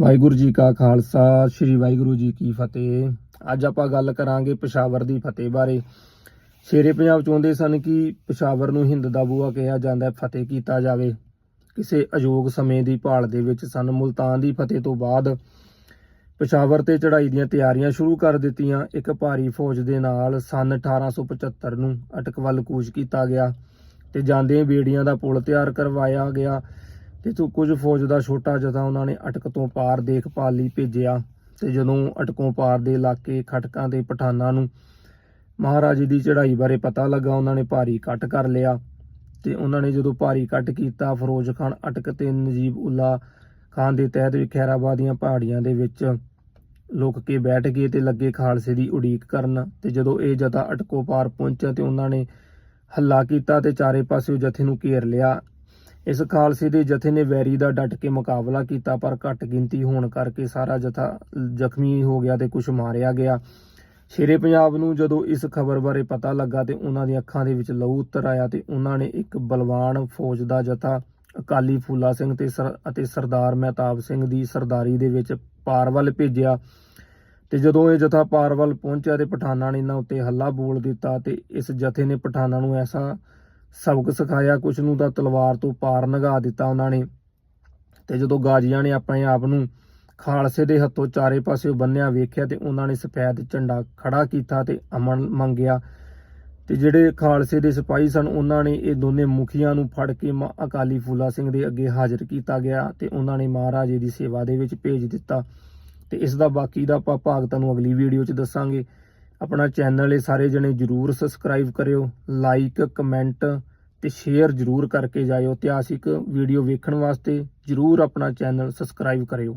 ਵਾਹਿਗੁਰੂ ਜੀ ਕਾ ਖਾਲਸਾ, ਸ੍ਰੀ ਵਾਹਿਗੁਰੂ ਜੀ ਕੀ ਫਤਿਹ। ਅੱਜ ਆਪਾਂ ਗੱਲ ਕਰਾਂਗੇ ਪਸ਼ਾਵਰ ਦੀ ਫਤਿਹ ਬਾਰੇ। ਸ਼ੇਰੇ ਪੰਜਾਬ ਚਾਹੁੰਦੇ ਸਨ ਕਿ ਪਸ਼ਾਵਰ ਨੂੰ ਹਿੰਦ ਦਾ ਬੂਆ ਕਿਹਾ ਜਾਂਦਾ ਫਤਿਹ ਕੀਤਾ ਜਾਵੇ। ਕਿਸੇ ਅਯੋਗ ਸਮੇਂ ਦੀ ਭਾਲ ਦੇ ਵਿੱਚ ਸਨ। ਮੁਲਤਾਨ ਦੀ ਫਤਿਹ ਤੋਂ ਬਾਅਦ ਪਸ਼ਾਵਰ ਤੇ ਚੜ੍ਹਾਈ ਦੀਆਂ ਤਿਆਰੀਆਂ ਸ਼ੁਰੂ ਕਰ ਦਿੱਤੀਆਂ। ਇੱਕ ਭਾਰੀ ਫੌਜ ਦੇ ਨਾਲ ਸਨ 1875 ਨੂੰ ਅਟਕ ਵੱਲ ਕੂਚ ਕੀਤਾ ਗਿਆ ਤੇ ਜਾਂਦੇ ਬੇੜੀਆਂ ਦਾ ਪੁਲ ਤਿਆਰ ਕਰਵਾਇਆ ਗਿਆ। ਤੇ ਤੋਂ ਕੁਝ ਫੌਜ ਦਾ ਛੋਟਾ ਜਥਾ ਉਹਨਾਂ ਨੇ ਅਟਕ ਤੋਂ ਪਾਰ ਦੇਖਭਾਲ ਲਈ ਭੇਜਿਆ ਤੇ ਜਦੋਂ ਅਟਕੋਂ ਪਾਰ ਦੇ ਇਲਾਕੇ ਖਟਕਾਂ ਦੇ ਪਠਾਨਾਂ ਨੂੰ ਮਹਾਰਾਜੇ ਦੀ ਚੜ੍ਹਾਈ ਬਾਰੇ ਪਤਾ ਲੱਗਾ, ਉਹਨਾਂ ਨੇ ਭਾਰੀ ਕੱਟ ਕਰ ਲਿਆ ਤੇ ਉਹਨਾਂ ਨੇ ਜਦੋਂ ਭਾਰੀ ਕੱਟ ਕੀਤਾ, ਫਿਰੋਜ਼ ਖਾਨ ਅਟਕ ਤੇ ਨਜੀਬ ਉਲਾ ਖਾਨ ਦੇ ਤਹਿਤ ਵੀ ਖੈਰਾਬਾਦ ਦੀਆਂ ਪਹਾੜੀਆਂ ਦੇ ਵਿੱਚ ਲੁਕ ਕੇ ਬੈਠ ਗਏ ਤੇ ਲੱਗੇ ਖਾਲਸੇ ਦੀ ਉਡੀਕ ਕਰਨ ਤੇ ਜਦੋਂ ਇਹ ਜਥਾ ਅਟਕੋ ਪਾਰ ਪਹੁੰਚਿਆ ਤੇ ਉਹਨਾਂ ਨੇ ਹੱਲਾ ਕੀਤਾ ਤੇ ਚਾਰੇ ਪਾਸਿਓਂ ਜਥੇ ਨੂੰ ਘੇਰ ਲਿਆ ਇਸ ਖਾਲਸੇ ਦੇ ਜਥੇ ਨੇ ਵੈਰੀ ਦਾ ਡਟ ਕੇ ਮੁਕਾਬਲਾ ਕੀਤਾ, ਪਰ ਘੱਟ ਗਿਣਤੀ ਹੋਣ ਕਰਕੇ ਸਾਰਾ ਜਥਾ ਜ਼ਖਮੀ ਹੋ ਗਿਆ ਤੇ ਕੁਝ ਮਾਰਿਆ ਗਿਆ। ਸ਼ੇਰੇ ਪੰਜਾਬ ਨੂੰ ਜਦੋਂ ਇਸ ਖਬਰ ਬਾਰੇ ਪਤਾ ਲੱਗਾ ਤੇ ਉਹਨਾਂ ਦੀਆਂ ਅੱਖਾਂ ਦੇ ਵਿੱਚ ਲਹੂ ਉਤਰ ਆਇਆ ਤੇ ਉਹਨਾਂ ਨੇ ਇੱਕ ਬਲਵਾਨ ਫੌਜ ਦਾ ਜਥਾ, ਅਕਾਲੀ ਫੂਲਾ ਸਿੰਘ ਤੇ ਸਰ, ਅਤੇ ਸਰਦਾਰ ਮਹਿਤਾਬ ਸਿੰਘ ਦੀ ਸਰਦਾਰੀ ਦੇ ਵਿੱਚ ਪਾਰ ਵੱਲ ਭੇਜਿਆ। ਤੇ ਜਦੋਂ ਇਹ ਜਥਾ ਪਾਰ ਵੱਲ ਪਹੁੰਚਿਆ ਤੇ ਪਠਾਨਾਂ ਨੇ ਇਹਨਾਂ ਉੱਤੇ ਹੱਲਾ ਬੋਲ ਦਿੱਤਾ ਤੇ ਇਸ ਜਥੇ ਨੇ ਪਠਾਨਾਂ ਨੂੰ ਐਸਾ ਸਬਕ ਸਿਖਾਇਆ, ਕੁਛ ਨੂੰ ਤਾਂ ਤਲਵਾਰ ਤੋਂ ਪਾਰ ਨਗਾ ਦਿੱਤਾ ਉਹਨਾਂ ਨੇ। ਤੇ ਜਦੋਂ ਗਾਜੀਆਂ ਨੇ ਆਪਣੇ ਆਪ ਨੂੰ ਖਾਲਸੇ ਦੇ ਹੱਥੋਂ ਚਾਰੇ ਪਾਸੇ ਬੰਨਿਆ ਵੇਖਿਆ ਤੇ ਉਹਨਾਂ ਨੇ ਸਫੈਦ ਝੰਡਾ ਖੜਾ ਕੀਤਾ ਤੇ ਅਮਨ ਮੰਗਿਆ। ਤੇ ਜਿਹੜੇ ਖਾਲਸੇ ਦੇ ਸਿਪਾਹੀ ਸਨ, ਉਹਨਾਂ ਨੇ ਇਹ ਦੋਨੇ ਮੁਖੀਆਂ ਨੂੰ ਫੜ ਕੇ ਮਾ- ਅਕਾਲੀ ਫੂਲਾ ਸਿੰਘ ਦੇ ਅੱਗੇ ਹਾਜ਼ਰ ਕੀਤਾ ਗਿਆ ਤੇ ਉਹਨਾਂ ਨੇ ਮਹਾਰਾਜੇ ਦੀ ਸੇਵਾ ਦੇ ਵਿੱਚ ਭੇਜ ਦਿੱਤਾ। ਤੇ ਇਸ ਦਾ ਬਾਕੀ ਦਾ ਆਪਾਂ ਭਾਗ ਤੁਹਾਨੂੰ ਅਗਲੀ ਵੀਡੀਓ 'ਚ ਦੱਸਾਂਗੇ। ਆਪਣਾ ਚੈਨਲ ਇਹ ਸਾਰੇ ਜਣੇ ਜਰੂਰ ਸਬਸਕ੍ਰਾਈਬ ਕਰਿਓ ਲਾਈਕ ਕਮੈਂਟ ਤੇ ਸ਼ੇਅਰ ਜਰੂਰ ਕਰਕੇ ਜਾਇਓ ਇਤਿਹਾਸਿਕ ਵੀਡੀਓ ਵੇਖਣ ਵਾਸਤੇ ਜਰੂਰ ਆਪਣਾ ਚੈਨਲ ਸਬਸਕ੍ਰਾਈਬ ਕਰਿਓ।